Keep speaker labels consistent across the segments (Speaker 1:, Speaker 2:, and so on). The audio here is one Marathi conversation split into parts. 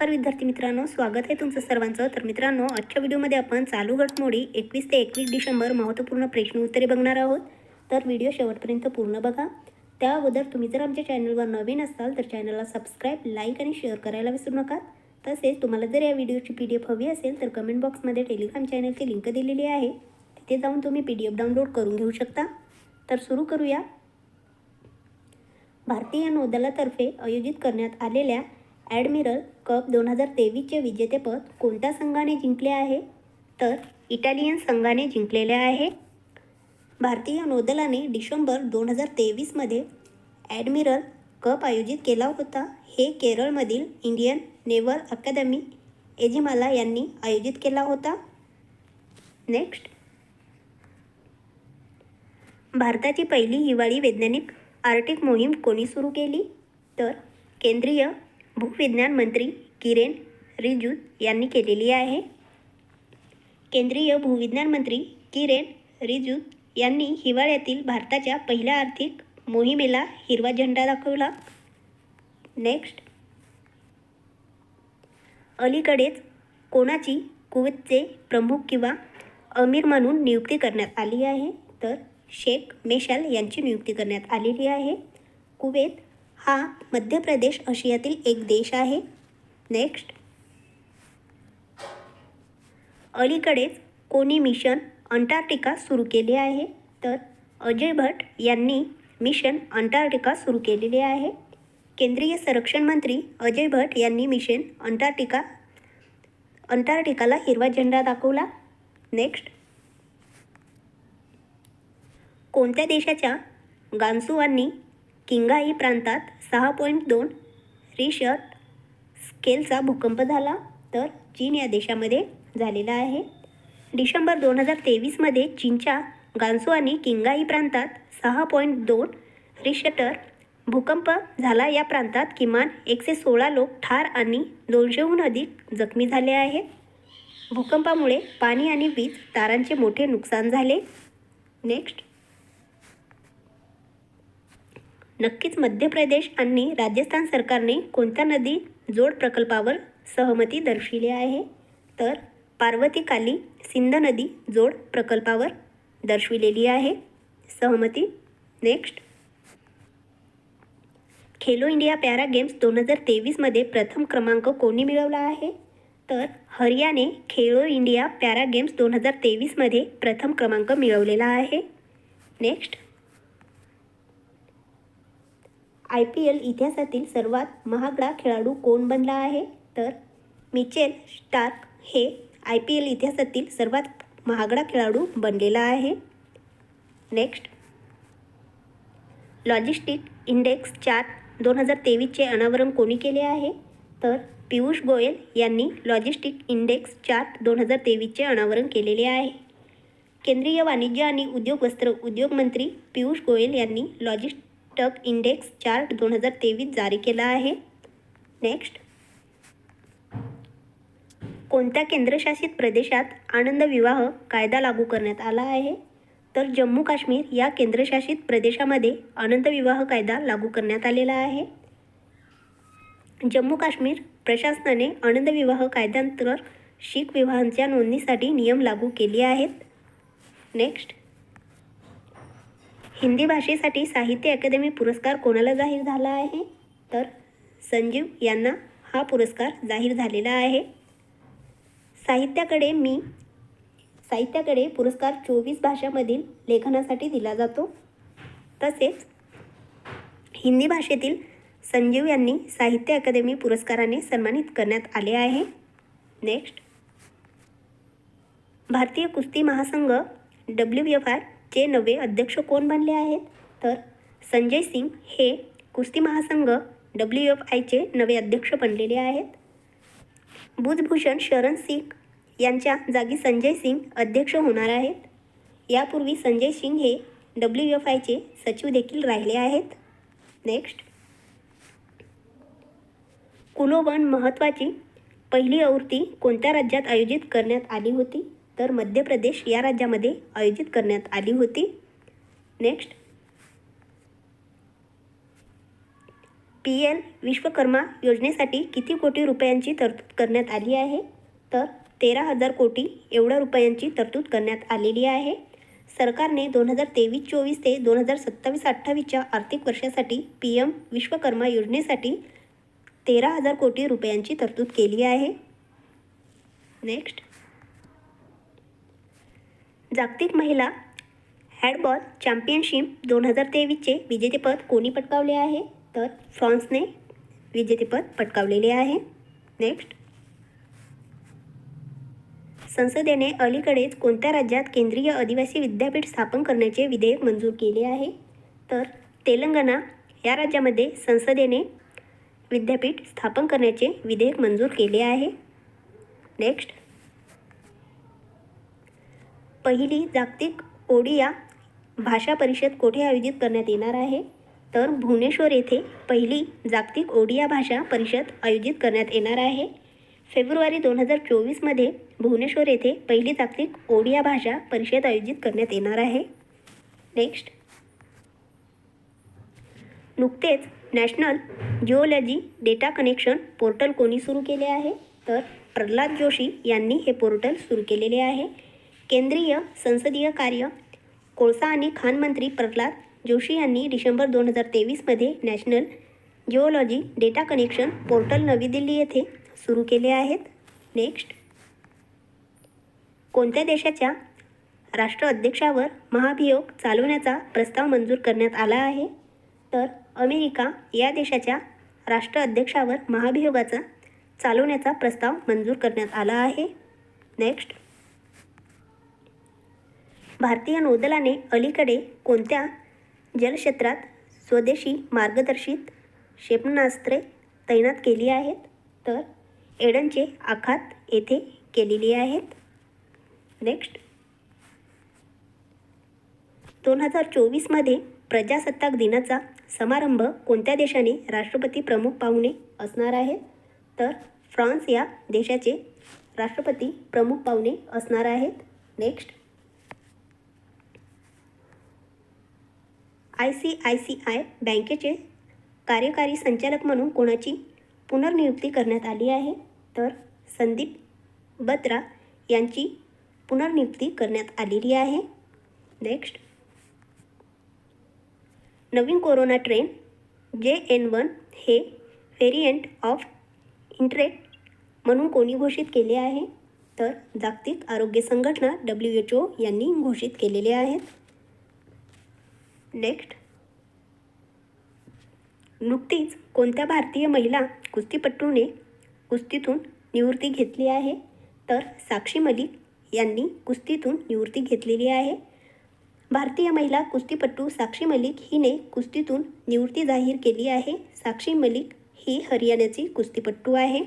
Speaker 1: नमस्कार विद्यार्थी मित्रांनो स्वागत आहे तुमचं सर्वांचं. तर मित्रांनो आजच्या व्हिडिओमध्ये आपण चालू घडामोडी एकवीस ते एकवीस डिसेंबर महत्त्वपूर्ण प्रश्न उत्तरे बघणार आहोत. तर व्हिडिओ शेवटपर्यंत पूर्ण बघा. त्या अगोदर तुम्ही जर आमच्या चॅनलवर नवीन असाल तर चॅनलला सबस्क्राईब लाईक आणि शेअर करायला विसरू नका. तसेच तुम्हाला जर या व्हिडिओची पी डी एफ हवी असेल तर कमेंट बॉक्समध्ये टेलिग्राम चॅनलची लिंक दिलेली आहे. तिथे जाऊन तुम्ही पी डी एफ डाउनलोड करून घेऊ शकता. तर सुरू करूया. भारतीय नौदलातर्फे आयोजित करण्यात आलेल्या ॲडमिरल कप दोन हजार तेवीसचे विजेतेपद कोणत्या संघाने जिंकले आहे? तर इटालियन संघाने जिंकलेले आहे. भारतीय नौदलाने डिसेंबर दोन हजार तेवीसमध्ये ॲडमिरल कप आयोजित केला होता. हे केरळमधील इंडियन नेव्हल अकादमी एजिमाला यांनी आयोजित केला होता. नेक्स्ट. भारताची पहिली हिवाळी वैज्ञानिक आर्टिक मोहीम कोणी सुरू केली? तर केंद्रीय भूविज्ञान मंत्री किरेन रिजू यांनी केलेली आहे. केंद्रीय भूविज्ञान मंत्री किरेन रिजू यांनी हिवाळ्यातील भारताच्या पहिल्या आर्थिक मोहिमेला हिरवा झेंडा दाखवला. नेक्स्ट. अलीकडेच कोणाची कुवेतचे प्रमुख किंवा अमीर म्हणून नियुक्ती करण्यात आली आहे? तर शेख मेशाल यांची नियुक्ती करण्यात आलेली आहे. कुवेत हा मध्य प्रदेश आशियातील एक देश आहे. नेक्स्ट अलीकडेच कोणी मिशन अंटार्क्टिका सुरू केले आहे. तर अजय भट यांनी मिशन अंटार्क्टिका सुरू केलेले आहे. केंद्रीय संरक्षण मंत्री अजय भट यांनी मिशन अंटार्क्टिका अंटार्क्टिकाला हिरवा झेंडा दाखवला. नेक्स्ट कोणत्या देशाच्या गान्सुवांनी किंगाई प्रांतात सहा पॉईंट दोन रिशर स्केलचा भूकंप झाला तर चीन या देशामध्ये झालेला आहे. डिसेंबर दोन हजार तेवीसमध्ये चीनच्या गान्सू आणि किंगाई प्रांतात सहा पॉईंट दोन रिशटर भूकंप झाला. या प्रांतात किमान एकशे सोळा लोक ठार आणि दोनशेहून अधिक जखमी झाले आहेत. भूकंपामुळे पाणी आणि वीज तारांचे मोठे नुकसान झाले. नेक्स्ट नक्कीच मध्य प्रदेश आणि राजस्थान सरकारने कोणत्या नदी जोड प्रकल्पावर सहमती दर्शविली आहे? तर पार्वती काली सिंध नदी जोड प्रकल्पावर दर्शविलेली आहे. सहमती next. Khelo India para games दोन हजार तेवीसमध्ये प्रथम क्रमांक कोणी मिळवला आहे? तर हरियाने खेलो इंडिया पॅरा गेम्स दोन हजार तेवीसमध्ये प्रथम क्रमांक मिळवलेला आहे. नेक्स्ट. आय पी एल इतिहासातील सर्वात महागडा खेळाडू कोण बनला आहे? तर मिचेल स्टार्क हे आय पी एल इतिहासातील सर्वात महागडा खेळाडू बनलेला आहे. नेक्स्ट. लॉजिस्टिक इंडेक्स चार दोन हजार तेवीसचे अनावरण कोणी केले आहे? तर पियुष गोयल यांनी लॉजिस्टिक इंडेक्स चार्ट दोन हजार तेवीसचे अनावरण केलेले आहे. केंद्रीय वाणिज्य आणि उद्योग वस्त्र उद्योग मंत्री पियुष गोयल यांनी लॉजिस्ट स्टॉक इंडेक्स चार्ट दोन हजार तेवीस जारी केला आहे. नेक्स्ट. कोणत्या केंद्रशासित प्रदेशात आनंद विवाह कायदा लागू करण्यात आला आहे? तर जम्मू काश्मीर या केंद्रशासित प्रदेशामध्ये आनंद विवाह कायदा लागू करण्यात आलेला आहे. जम्मू काश्मीर प्रशासनाने आनंद विवाह कायद्यांतर्गत शीख विवाहांच्या नोंदणीसाठी नियम लागू केले आहेत. नेक्स्ट. हिंदी भाषेसाठी साहित्य अकादमी पुरस्कार कोणाला जाहीर झाला आहे? तर संजीव यांना हा पुरस्कार जाहीर झालेला आहे. साहित्याकडे मी साहित्याकडे पुरस्कार चोवीस भाषामधील लेखनासाठी दिला जातो. तसेच हिंदी भाषेतील संजीव यांनी साहित्य अकादमी पुरस्काराने सन्मानित करण्यात आले आहे. नेक्स्ट. भारतीय कुस्ती महासंघ डब्ल्यू एफ जे नवे अध्यक्ष कोण बनले आहेत? तर संजय सिंग हे कुस्ती महासंघ डब्ल्यू एफ आयचे नवे अध्यक्ष बनलेले आहेत. बुधभूषण शरण सिंग यांच्या जागी संजय सिंग अध्यक्ष होणार आहेत. यापूर्वी संजय सिंग हे डब्ल्यू एफ आयचे सचिव देखील राहिले आहेत. नेक्स्ट. कुलोवन महत्त्वाची पहिली आवृत्ती कोणत्या राज्यात आयोजित करण्यात आली होती? तर मध्य प्रदेश या राज्यामध्ये आयोजित करण्यात आली होती. नेक्स्ट पी एल विश्वकर्मा योजनेसाठी किती कोटी रुपयांची तरतूद करण्यात आली आहे? तर तेरा हजार कोटी एवढ्या रुपयांची तरतूद करण्यात आलेली आहे. सरकारने दोन हजार तेवीस चोवीस ते दोन हजार सत्तावीस अठ्ठावीसच्या आर्थिक वर्षासाठी पी एम विश्वकर्मा योजनेसाठी तेरा हजार कोटी रुपयांची तरतूद केली आहे. नेक्स्ट जागतिक महिला हॅडबॉल चॅम्पियनशिप दोन हजार तेवीसचे विजेतेपद कोणी पटकावले आहे? तर फ्रान्सने विजेतेपद पटकावलेले आहे. नेक्स्ट. संसदेने अलीकडेच कोणत्या राज्यात केंद्रीय आदिवासी विद्यापीठ स्थापन करण्याचे विधेयक मंजूर केले आहे? तर तेलंगणा या राज्यामध्ये संसदेने विद्यापीठ स्थापन करण्याचे विधेयक मंजूर केले आहे. नेक्स्ट. पहिली जागतिक ओडिया भाषा परिषद कोठे आयोजित करण्यात येणार आहे? तर भुवनेश्वर येथे पहिली जागतिक ओडिया भाषा परिषद आयोजित करण्यात येणार आहे. फेब्रुवारी दोन हजार चोवीसमध्ये भुवनेश्वर येथे पहिली जागतिक ओडिया भाषा परिषद आयोजित करण्यात येणार आहे. नेक्स्ट नुकतेच national geology data connection portal कोणी सुरू केले आहे? तर प्रल्हाद जोशी यांनी हे पोर्टल सुरू केलेले आहे. केंद्रीय संसदीय कार्य कोळसा आणि खाण मंत्री प्रल्हाद जोशी यांनी डिसेंबर दोन हजार तेवीसमध्ये national geology data connection portal नवी दिल्ली येथे सुरू केले आहेत. नेक्स्ट. कोणत्या देशाच्या राष्ट्राध्यक्षावर महाभियोग चालवण्याचा प्रस्ताव मंजूर करण्यात आला आहे? तर अमेरिका या देशाच्या राष्ट्राध्यक्षावर महाभियोगाचा चालवण्याचा प्रस्ताव मंजूर करण्यात आला आहे. नेक्स्ट. भारतीय नौदलाने अलीकडे कोणत्या जलक्षेत्रात स्वदेशी मार्गदर्शित क्षेपणास्त्रे तैनात केली आहेत? तर एडनचे आखात येथे केलेली आहेत. नेक्स्ट. दोन हजार चोवीसमध्ये प्रजासत्ताक दिनाचा समारंभ कोणत्या देशाने राष्ट्रपती प्रमुख पाहुणे असणार आहेत तर फ्रान्स या देशाचे राष्ट्रपती प्रमुख पाहुणे असणार आहेत. Next. I C I C I बँकेचे कार्यकारी संचालक म्हणून कोणाची पुनर्नियुक्ती करण्यात आली आहे? तर संदीप बत्रा यांची पुनर्नियुक्ती करण्यात आलेली आहे. नेक्स्ट. नवीन corona strain J N one हे व्हेरियंट ऑफ इंटरेट म्हणून कोणी घोषित केले आहे? तर जागतिक आरोग्य संघटना डब्ल्यू एच ओ यांनी घोषित केलेले आहेत. नेक्स्ट नुकतीच कोणत्या भारतीय महिला कुस्तीपटूने कुस्तीतून निवृत्ती घेतली आहे? तर साक्षी मलिक यांनी कुस्तीतून निवृत्ती घेतलेली आहे. भारतीय महिला कुस्तीपटू साक्षी मलिक हिने कुस्तीतून निवृत्ती जाहीर केली आहे. साक्षी मलिक ही हरियाणाची कुस्तीपट्टू आहे.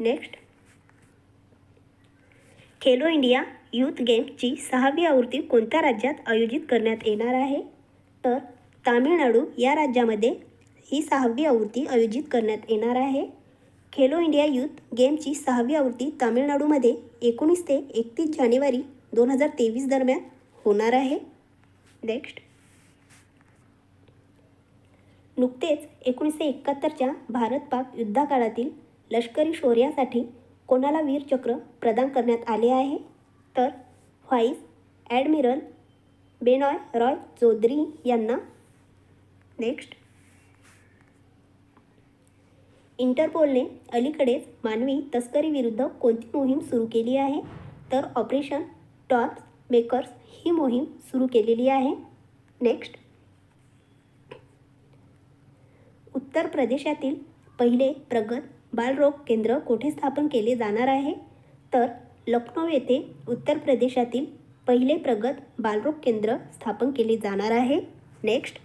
Speaker 1: नेक्स्ट खेलो इंडिया यूथ गेम्सची सहावी आवृत्ती कोणत्या राज्यात आयोजित करण्यात येणार आहे? तर तामिळनाडू या राज्यामध्ये ही सहावी आवृत्ती आयोजित करण्यात येणार आहे. खेलो इंडिया यूथ गेमची सहावी आवृत्ती तामिळनाडूमध्ये एकोणीस ते एकतीस जानेवारी दोन हजार तेवीस दरम्यान होणार आहे. नेक्स्ट. नुकतेच एकोणीसशे एकाहत्तरच्या भारत पाक युद्धाकाळातील लष्करी शौर्यासाठी कोणाला वीरचक्र प्रदान करण्यात आले आहे? तर व्हाईस ॲडमिरल बेनॉय रॉय चौधरी यांना. नेक्स्ट. इंटरपोलने अलीकडेच मानवी तस्करीविरुद्ध कोणती मोहीम सुरू केली आहे? तर ऑपरेशन टॉर्च मेकर्स ही मोहीम सुरू केलेली आहे. नेक्स्ट. उत्तर प्रदेशातील पहिले प्रगत बालरोग केंद्र कोठे स्थापन केले जाणार आहे? तर लखनौ येथे उत्तर प्रदेशातील पहिले प्रगत बालरोग केंद्र स्थापन केले जाणार आहे. नेक्स्ट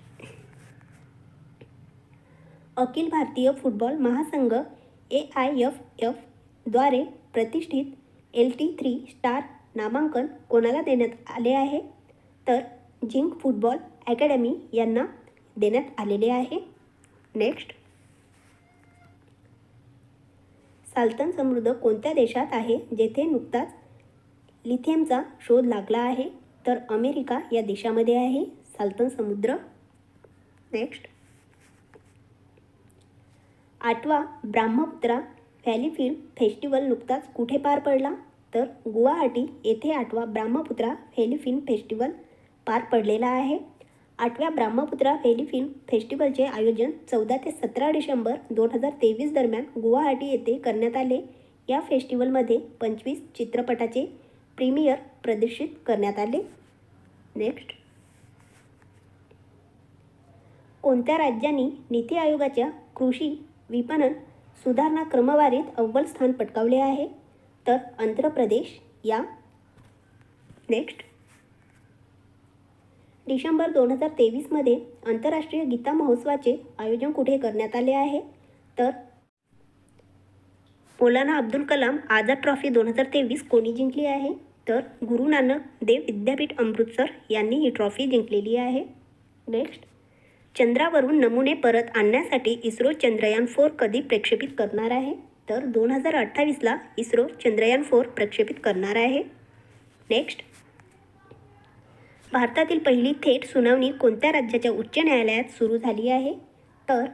Speaker 1: अखिल भारतीय फुटबॉल महासंघ ए आय एफ एफद्वारे प्रतिष्ठित एल टी थ्री स्टार नामांकन कोणाला देण्यात आले आहे? तर जिंक फुटबॉल अकॅडमी यांना देण्यात आलेले आहे. नेक्स्ट साल्तन समृद्ध कोणत्या देशात आहे जेथे नुकताच लिथियमचा शोध लागला आहे? तर अमेरिका या देशामध्ये आहे. साल्तन समुद्र. नेक्स्ट. आठवा ब्रह्मपुत्रा व्हॅली फिल्म फेस्टिवल नुकताच कुठे पार पडला? तर गुवाहाटी येथे आठवा ब्रह्मपुत्रा व्हॅली फिल्म फेस्टिवल पार पडलेला आहे. आठव्या ब्रह्मपुत्रा व्हॅली फिल्म फेस्टिवलचे आयोजन चौदा ते सतरा डिसेंबर दोन हजार तेवीस दरम्यान गुवाहाटी येथे करण्यात आले. या फेस्टिवलमध्ये पंचवीस चित्रपटाचे प्रीमियर प्रदर्शित करण्यात आले. नेक्स्ट. कोणत्या राज्यांनी नीती आयोगाच्या कृषी विपणन सुधारणा क्रमवारीत अव्वल स्थान पटकावले आहे? तर आंध्र प्रदेश या. नेक्स्ट. डिसेंबर दोन हजार तेवीसमध्ये आंतरराष्ट्रीय गीता महोत्सवाचे आयोजन कुठे करण्यात आले आहे? तर मौलाना अब्दुल कलाम आझाद ट्रॉफी दोन हजार तेवीस कोणी जिंकली आहे? तर गुरु नानक देव विद्यापीठ अमृतसर यांनी ही ट्रॉफी जिंकलेली आहे. नेक्स्ट चंद्रावरून नमुने परत आणण्यासाठी इस्रो चंद्रयान फोर कधी प्रक्षेपित करणार आहे? तर दोन हजार अठ्ठावीसला इस्रो चंद्रयान फोर प्रक्षेपित करणार आहे. नेक्स्ट भारतातील पहिली थेट सुनावणी कोणत्या राज्याच्या उच्च न्यायालयात सुरू झाली आहे? तर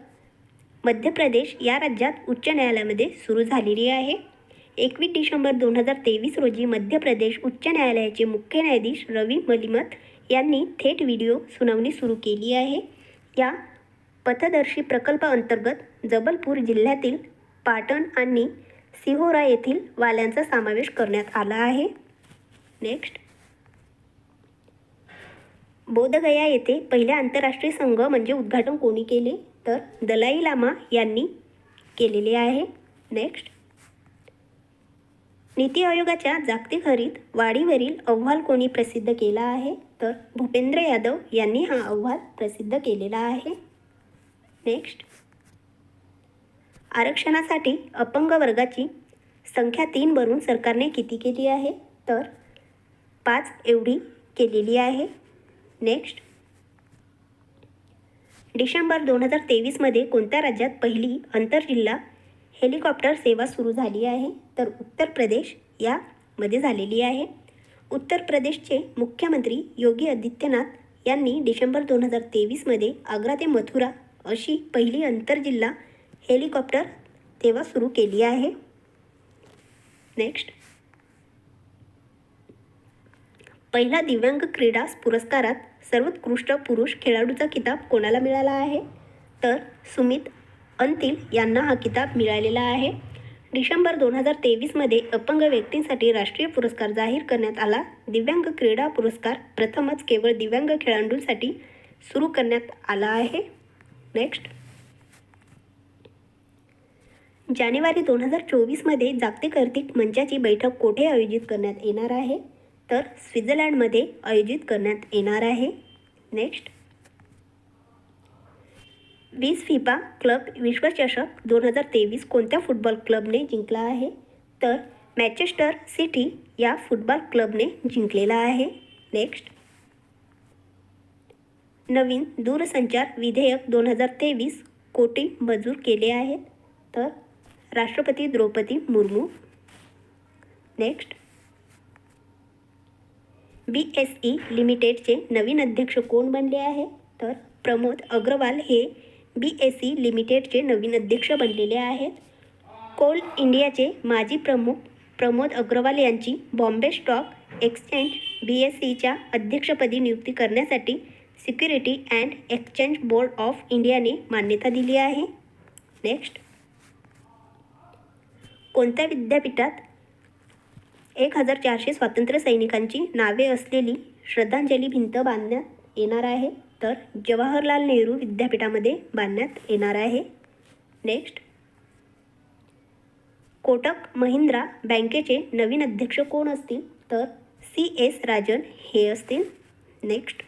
Speaker 1: मध्य प्रदेश या राज्यात उच्च न्यायालयामध्ये सुरू झालेली आहे. एकवीस डिसेंबर दोन हजार तेवीस रोजी मध्य प्रदेश उच्च न्यायालयाचे मुख्य न्यायाधीश रवी मलिमत यांनी थेट व्हिडिओ सुनावणी सुरू केली आहे. या पथदर्शी प्रकल्पाअंतर्गत जबलपूर जिल्ह्यातील पाटण आणि सिहोरा येथील वाल्यांचा समावेश करण्यात आला आहे. नेक्स्ट बोधगया येथे पहिल्या आंतरराष्ट्रीय संघ म्हणजे उद्घाटन कोणी केले? तर दलाई लामा यांनी केलेले आहे. नेक्स्ट नीती आयोगाच्या जागतिक हरित वाढीवरील अहवाल कोणी प्रसिद्ध केला आहे? तर भूपेंद्र यादव यांनी हा अहवाल प्रसिद्ध केलेला आहे. नेक्स्ट आरक्षणासाठी अपंग वर्गाची संख्या तीनवरून सरकारने किती केली आहे? तर पाच एवढी केलेली आहे. नेक्स्ट डिसेंबर दोन हजार तेवीसमध्ये कोणत्या राज्यात पहिली आंतरजिल्हा हेलिकॉप्टर सेवा सुरू झाली आहे? तर उत्तर प्रदेश यामध्ये झालेली आहे. उत्तर प्रदेशचे मुख्यमंत्री योगी आदित्यनाथ यांनी डिसेंबर दोन हजार तेवीसमध्ये आग्रा ते मथुरा अशी पहिली आंतरजिल्हा हेलिकॉप्टर सेवा सुरू केली आहे. नेक्स्ट पहिला दिव्यांग क्रीडा पुरस्कारात सर्वोत्कृष्ट पुरुष खेळाडूचा किताब कोणाला मिळाला आहे? तर सुमित अंतिल यांना हा किताब मिळालेला आहे. डिसेंबर दोन हजार तेवीसमध्ये अपंग व्यक्तींसाठी राष्ट्रीय पुरस्कार जाहीर करण्यात आला. दिव्यांग क्रीडा पुरस्कार प्रथमच केवळ दिव्यांग खेळाडूंसाठी सुरू करण्यात आला आहे. नेक्स्ट. जानेवारी दोन हजार चोवीसमध्ये जागतिक आर्थिक मंचाची बैठक कोठे आयोजित करण्यात येणार आहे? तर स्वित्झर्लंडमध्ये आयोजित करण्यात येणार आहे. नेक्स्ट वीस फिफा क्लब विश्वचषक दोन हजार तेवीस कोणत्या फुटबॉल क्लबने जिंकला आहे? तर मॅचेस्टर सिटी या फुटबॉल क्लबने जिंकलेला आहे. नेक्स्ट नवीन दूरसंचार विधेयक दोन हजार तेवीस कोटी मंजूर केले आहेत? तर राष्ट्रपती Droupadi Murmu. Next B S E लिमिटेडचे नवीन अध्यक्ष कोण बनले आहे? तर प्रमोद अग्रवाल हे बी एस ई लिमिटेडचे नवीन अध्यक्ष बनलेले आहेत. कोल इंडियाचे माजी प्रमुख प्रमोद अग्रवाल यांची Bombay stock exchange B S सीच्या अध्यक्षपदी नियुक्ती करण्यासाठी security and exchange board of इंडियाने मान्यता दिली आहे. नेक्स्ट. कोणत्या विद्यापीठात एक हजार चारशे स्वातंत्र्य सैनिकांची नावे असलेली श्रद्धांजली भिंत बांधण्यात येणार आहे. तर जवाहरलाल नेहरू विद्यापीठामध्ये बांधण्यात येणार आहे. नेक्स्ट. कोटक महिंद्रा बँकेचे नवीन अध्यक्ष कोण असतील? तर सी एस राजन हे असतील. नेक्स्ट.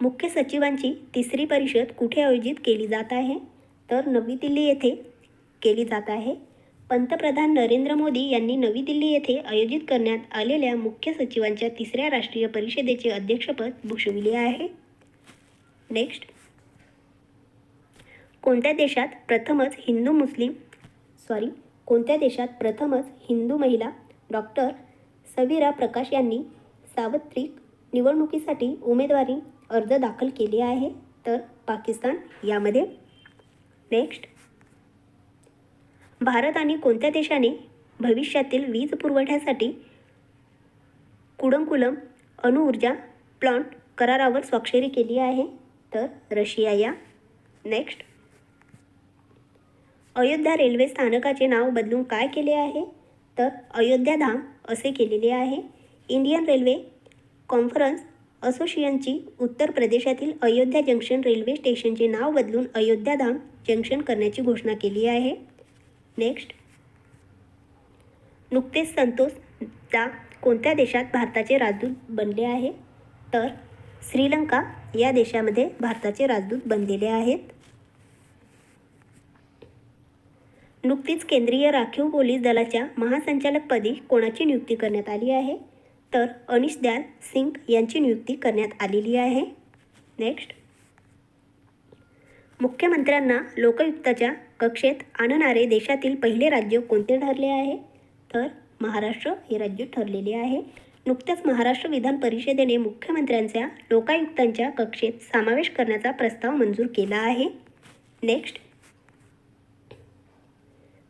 Speaker 1: मुख्य सचिवांची तिसरी परिषद कुठे आयोजित केली जात आहे? तर नवी दिल्ली येथे केली जात आहे. पंतप्रधान नरेंद्र मोदी यांनी नवी दिल्ली येथे आयोजित करण्यात आलेल्या मुख्य सचिवांच्या तिसऱ्या राष्ट्रीय परिषदेचे अध्यक्षपद भूषविले आहे. नेक्स्ट कोणत्या देशात प्रथमच हिंदू मुस्लिम सॉरी कोणत्या देशात प्रथमच हिंदू महिला डॉक्टर सविरा प्रकाश यांनी सार्वत्रिक निवडणुकीसाठी उमेदवारी अर्ज दाखल केले आहे? तर पाकिस्तान यामध्ये. नेक्स्ट भारत आणि कोणत्या देशाने भविष्यातील वीज पुरवठ्यासाठी कुडंकुलम अणुऊर्जा प्लांट करारावर स्वाक्षरी केली आहे? तर रशिया या. नेक्स्ट अयोध्या रेल्वे स्थानकाचे नाव बदलून काय केले आहे? तर अयोध्या धाम असे केलेले आहे. इंडियन रेल्वे कॉन्फरन्स असोसिएशनची उत्तर प्रदेशातील अयोध्या जंक्शन रेल्वे स्टेशनचे नाव बदलून अयोध्या धाम जंक्शन करण्याची घोषणा केली आहे. नेक्स्ट. नुकतेच संतोष दा कोणत्या देशात भारताचे राजदूत बनले आहे तर श्रीलंका या देशामध्ये भारताचे राजदूत बनलेले आहेत. नुकतीच केंद्रीय राखीव पोलीस दलाच्या महासंचालकपदी कोणाची नियुक्ती करण्यात आली आहे? तर अनिश दयाल सिंग यांची नियुक्ती करण्यात आलेली आहे. नेक्स्ट. मुख्यमंत्र्यांना लोकयुक्ताच्या कक्षेत आणणारे देशातील पहिले राज्य कोणते ठरले आहे? तर महाराष्ट्र हे राज्य ठरलेले आहे. नुकत्याच महाराष्ट्र विधान परिषदेने मुख्यमंत्र्यांच्या लोकायुक्तांच्या कक्षेत समावेश करण्याचा प्रस्ताव मंजूर केला आहे. नेक्स्ट.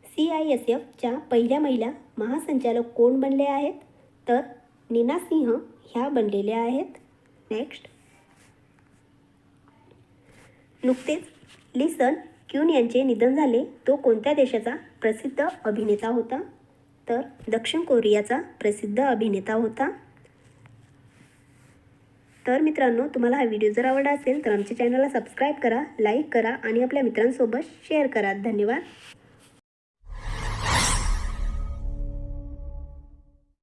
Speaker 1: सी आय एस एफच्या पहिल्या महिला महासंचालक कोण बनले आहेत? तर नीना सिंह ह्या बनलेल्या आहेत. नेक्स्ट. नुकतेच लिसन क्यून यांचे निधन झाले. तो कोणत्या देशाचा प्रसिद्ध अभिनेता होता? तर दक्षिण कोरियाचा प्रसिद्ध अभिनेता होता. तर मित्रांनो तुम्हाला हा व्हिडिओ जर आवडला असेल तर आमच्या चॅनलला सबस्क्राईब करा लाईक करा आणि आपल्या मित्रांसोबत शेअर करा. धन्यवाद.